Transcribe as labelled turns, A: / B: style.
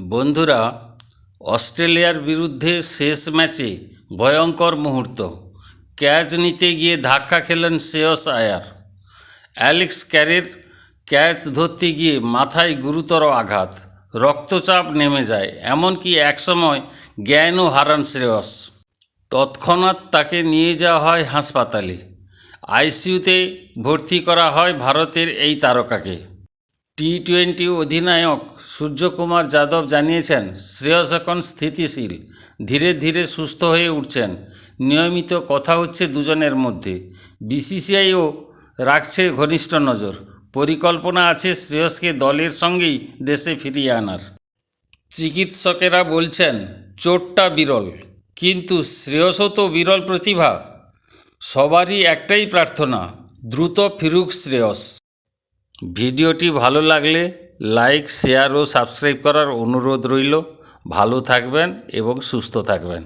A: বন্ধুরা, অস্ট্রেলিয়ার বিরুদ্ধে শেষ ম্যাচে ভয়ঙ্কর মুহূর্ত। ক্যাচ নিতে গিয়ে ধাক্কা খেলেন শ্রেয়স আয়ার। অ্যালেক্স ক্যারের ক্যাচ ধরতে গিয়ে মাথায় গুরুতর আঘাত। রক্তচাপ নেমে যায়, এমনকি একসময় জ্ঞানও হারান শ্রেয়স। তৎক্ষণাৎ তাকে নিয়ে যাওয়া হয় হাসপাতালে। আইসিইউতে ভর্তি করা হয় ভারতের এই তারকাকে। টি টোয়েন্টি অধিনায়ক সূর্যকুমার যাদব জানিয়েছেন, শ্রেয়স এখন স্থিতিশীল, ধীরে ধীরে সুস্থ হয়ে উঠছেন। নিয়মিত কথা হচ্ছে দুজনের মধ্যে। বিসিসিআইও রাখছে ঘনিষ্ঠ নজর। পরিকল্পনা আছে শ্রেয়সকে দলের সঙ্গেই দেশে ফিরিয়ে আনার। চিকিৎসকেরা বলছেন, চোটটা বিরল, কিন্তু শ্রেয়সও তো বিরল প্রতিভা। সবারই একটাই প্রার্থনা, দ্রুত ফিরুক শ্রেয়স। ভিডিওটি ভালো লাগলে লাইক, শেয়ার ও সাবস্ক্রাইব করার অনুরোধ রইল। ভালো থাকবেন এবং সুস্থ থাকবেন।